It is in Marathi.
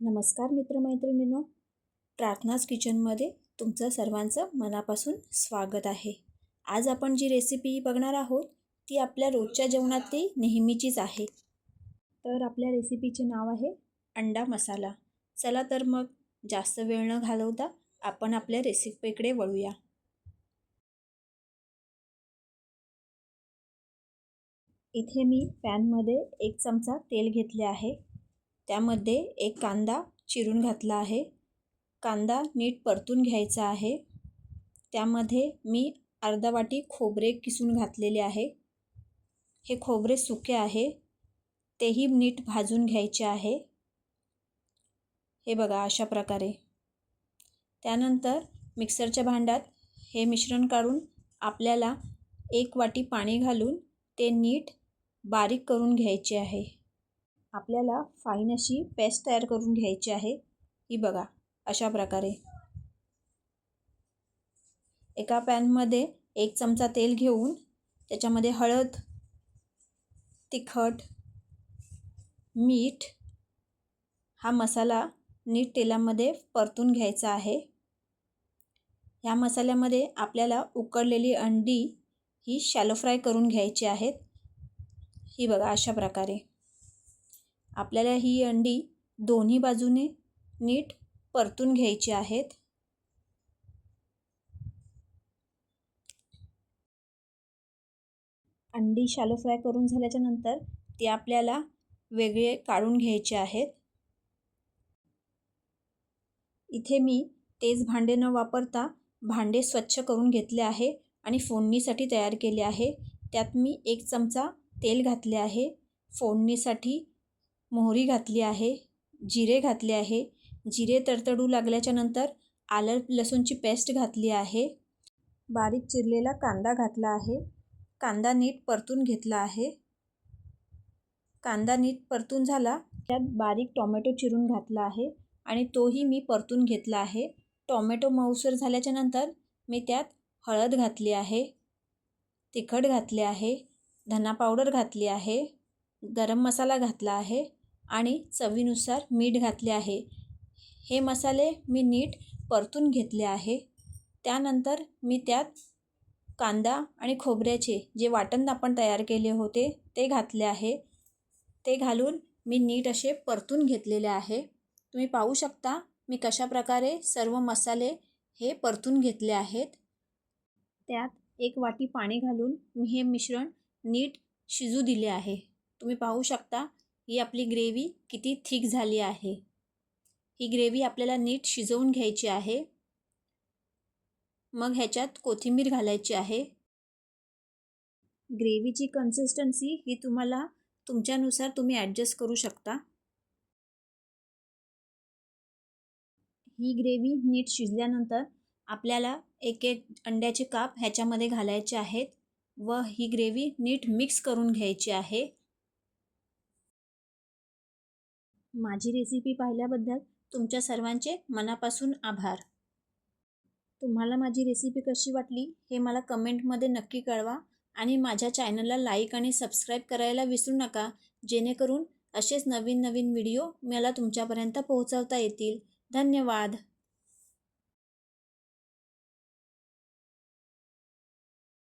नमस्कार मित्रमैत्रिणींनो. प्रार्थनाच किचनमध्ये तुमचं सर्वांचं मनापासून स्वागत आहे. आज आपण जी रेसिपी बघणार आहोत ती आपल्या रोजच्या जेवणातली नेहमीचीच आहे. तर आपल्या रेसिपीचे नाव आहे अंडा मसाला. चला तर मग जास्त वेळ न घालवता आपण आपल्या रेसिपीकडे वळूया. इथे मी पॅनमध्ये एक चमचा तेल घेतले आहे. त्यामध्ये एक कांदा चिरून घातला आहे. कांदा नीट परतून घ्यायचा आहे. त्यामध्ये मी अर्धा वाटी खोबरे किसून घातलेले आहे. हे खोबरे सुके आहे. तेही नीट भाजून घ्यायचे आहे. हे बघा अशा प्रकारे. त्यानंतर मिक्सरच्या भांड्यात हे मिश्रण काढून आपल्याला एक वाटी पाणी घालून ते नीट बारीक करून घ्यायचे आहे. आपल्याला फाईन अशी पेस्ट तयार करून घ्यायची आहे. ही बघा अशा प्रकारे. एका पॅनमध्ये एक चमचा तेल घेऊन त्याच्यामध्ये हळद तिखट मीठ हा मसाला नीट तेलामध्ये परतून घ्यायचा आहे. ह्या मसाल्यामध्ये आपल्याला उकडलेली अंडी ही शॅलो फ्राय करून घ्यायची आहेत. ही बघा अशा प्रकारे. आपल्याला ही अंडी दोन्ही बाजूने नीट परतून घ्यायची आहेत. अंडी शालो फ्राय करून झाल्याच्यानंतर ते आपल्याला वेगळे काढून घ्यायचे आहेत. इथे मी तेच भांडे न वापरता भांडे स्वच्छ करून घेतले आहे आणि फोडणीसाठी तयार केले आहे. त्यात मी एक चमचा तेल घातले आहे. फोडणीसाठी मोहरी घातली आहे जिरे घातले आहे जिरे तडतडू लागल्याच्या नंतर आलं लसूणची पेस्ट घातली आहे बारीक चिरलेला कांदा घातला आहे कांदा नीट परतून घेतला आहे. कांदा नीट परतून झाला त्यात बारीक टॉमॅटो चिरून घातला आहे आणि तोही मी परतून घेतला आहे. टॉमॅटो मऊसर झाल्याच्यानंतर मी त्यात हळद घातली आहे तिखट घातले आहे धना पावडर घातली आहे गरम मसाला घातला आहे आणि चवीनुसार मीठ घातले आहे. हे मसाले मी नीट परतून घेतले आहे. त्यानंतर मी त्यात कांदा आणि खोबऱ्याचे जे वाटण आपण तयार केले होते ते घातले आहे. ते घालून मी नीट असे परतून घेतलेले आहे. तुम्ही पाहू शकता मी कशा प्रकारे सर्व मसाले हे परतून घेतले आहेत. त्यात एक वाटी पाणी घालून मी हे मिश्रण नीट शिजू दिले आहे. तुम्ही पाहू शकता ही आपली ग्रेव्ही किती थिक झाली आहे. ही ग्रेव्ही आपल्याला नीट शिजवून घ्यायची आहे. मग ह्याच्यात कोथिंबीर घालायची आहे. ग्रेव्हीची कन्सिस्टन्सी ही तुम्हाला तुमच्यानुसार तुम्ही ॲडजस्ट करू शकता. ही ग्रेव्ही नीट शिजल्यानंतर आपल्याला एक एक अंड्याचे काप ह्याच्यामध्ये घालायचे आहेत व ही ग्रेव्ही नीट मिक्स करून घ्यायची आहे. माझी रेसिपी पाहिल्याबद्दल तुमच्या सर्वांचे मनापासून आभार. तुम्हाला माझी रेसिपी कशी वाटली हे मला कमेंटमध्ये नक्की कळवा आणि माझ्या चॅनलला लाईक आणि सबस्क्राईब करायला विसरू नका जेणेकरून असेच नवीन नवीन व्हिडिओ मला तुमच्यापर्यंत पोहोचवता येतील. धन्यवाद!